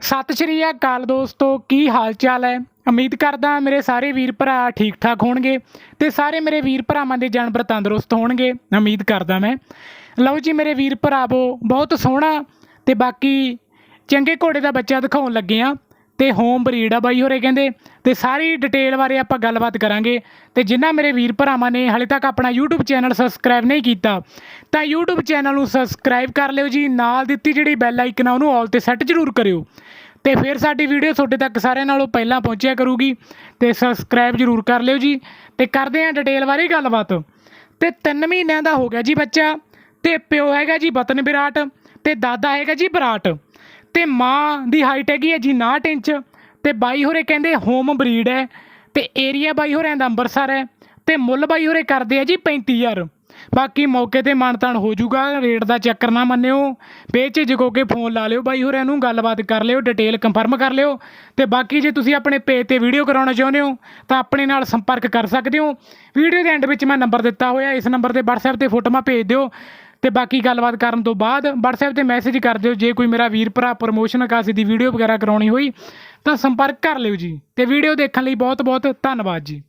ਸਤਿ ਸ਼੍ਰੀ ਅਕਾਲ ਦੋਸਤੋ, ਕੀ ਹਾਲ ਚਾਲ ਹੈ? ਉਮੀਦ ਕਰਦਾ ਮੇਰੇ ਸਾਰੇ ਵੀਰ ਭਰਾ ਠੀਕ ਠਾਕ ਹੋਣਗੇ ਤੇ ਸਾਰੇ ਮੇਰੇ ਵੀਰ ਭਰਾਵਾਂ ਦੇ ਜਾਨਵਰ ਤੰਦਰੁਸਤ ਹੋਣਗੇ, ਉਮੀਦ ਕਰਦਾ ਮੈਂ। ਲਓ ਜੀ ਮੇਰੇ ਵੀਰ ਭਰਾਵੋ, ਬਹੁਤ ਸੋਹਣਾ ਤੇ ਬਾਕੀ ਚੰਗੇ ਘੋੜੇ ਦਾ ਬੱਚਾ ਦਿਖਾਉਣ ਲੱਗੇ ਆ ਤੇ ਹੋਮ ਬਰੀਡ ਆ ਬਾਈ ਹੋਰੇ ਕਹਿੰਦੇ, ਤੇ ਸਾਰੀ ਡਿਟੇਲ ਬਾਰੇ ਆਪਾਂ ਗੱਲਬਾਤ ਕਰਾਂਗੇ। ਤੇ ਜਿਨ੍ਹਾਂ ਮੇਰੇ ਵੀਰ ਭਰਾਵਾਂ ਨੇ ਹਾਲੇ ਤੱਕ ਆਪਣਾ YouTube ਚੈਨਲ ਸਬਸਕ੍ਰਾਈਬ ਨਹੀਂ ਕੀਤਾ, ਤਾਂ YouTube ਚੈਨਲ ਨੂੰ ਸਬਸਕ੍ਰਾਈਬ ਕਰ ਲਿਓ ਜੀ, ਨਾਲ ਦਿੱਤੀ ਜਿਹੜੀ ਬੈਲ ਆਈਕਨ ਆ, ਉਹਨੂੰ ਆਲ ਤੇ ਸੈੱਟ ਜ਼ਰੂਰ ਕਰਿਓ। ਤੇ ਫਿਰ ਸਾਡੀ ਵੀਡੀਓ ਤੁਹਾਡੇ ਤੱਕ ਸਾਰਿਆਂ ਨਾਲੋਂ ਪਹਿਲਾਂ ਪਹੁੰਚਿਆ ਕਰੂਗੀ, ਤੇ ਸਬਸਕ੍ਰਾਈਬ ਜ਼ਰੂਰ ਕਰ ਲਿਓ ਜੀ। ਤੇ ਕਰਦੇ ਆਂ ਡਿਟੇਲ ਬਾਰੇ ਗੱਲਬਾਤ। ਤੇ 3 ਮਹੀਨਿਆਂ ਦਾ ਹੋ ਗਿਆ ਜੀ ਬੱਚਾ, ਤੇ ਪਿਓ ਹੈਗਾ ਜੀ ਬਤਨ ਵਿਰਾਟ, ਤੇ ਦਾਦਾ ਹੈਗਾ ਜੀ ਵਿਰਾਟ ਤੇ ਮਾਂ ਦੀ ਹਾਈਟ ਹੈਗੀ ਹੈ ਜੀ 69 ਇੰਚ ਤੇ ਬਾਈ ਹੋਰੇ ਕਹਿੰਦੇ ਹੋਮ ਬਰੀਡ ਹੈ ਤੇ ਏਰੀਆ ਬਾਈ ਹੋਰਿਆਂ ਦਾ ਅੰਮ੍ਰਿਤਸਰ ਹੈ ਤੇ ਮੁੱਲ ਬਾਈ ਹੋਰੇ ਕਰਦੇ ਆ ਜੀ 35000 ਬਾਕੀ ਮੌਕੇ ਤੇ ਮਾਨਤਾਨ ਹੋ ਜਾਊਗਾ ਰੇਟ ਦਾ ਚੱਕਰ ਨਾ ਮੰਨਿਓ ਵੇਚ ਜਗੋ ਕੇ ਫੋਨ ਲਾ ਲਿਓ ਬਾਈ ਹੋਰਿਆਂ ਨੂੰ, ਗੱਲਬਾਤ ਕਰ ਲਿਓ ਡਿਟੇਲ ਕੰਫਰਮ ਕਰ ਲਿਓ ਤੇ ਬਾਕੀ ਜੇ ਤੁਸੀਂ ਆਪਣੇ ਪੇਜ ਤੇ ਵੀਡੀਓ ਕਰਾਉਣਾ ਚਾਹੁੰਦੇ ਹੋ ਤਾਂ ਆਪਣੇ ਨਾਲ ਸੰਪਰਕ ਕਰ ਸਕਦੇ ਹੋ। ਵੀਡੀਓ ਦੇ ਐਂਡ ਵਿੱਚ ਮੈਂ ਨੰਬਰ ਦਿੱਤਾ ਹੋਇਆ, ਇਸ ਨੰਬਰ ਤੇ WhatsApp ਤੇ ਫੋਟੋਆਂ ਭੇਜ ਦਿਓ। ਤੇ ਬਾਕੀ ਗੱਲਬਾਤ ਕਰਨ ਤੋਂ ਬਾਅਦ WhatsApp ਤੇ ਮੈਸੇਜ ਕਰ ਦਿਓ ਜੇ ਕੋਈ ਮੇਰਾ ਵੀਰ ਭਰਾ ਪ੍ਰਮੋਸ਼ਨ ਅਕਾਸੀ ਦੀ ਵੀਡੀਓ ਵਗੈਰਾ ਕਰਾਉਣੀ ਹੋਈ ਤਾਂ ਸੰਪਰਕ ਕਰ ਲਿਓ ਜੀ ਤੇ ਵੀਡੀਓ ਦੇਖਣ ਲਈ ਬਹੁਤ ਬਹੁਤ ਧੰਨਵਾਦ ਜੀ।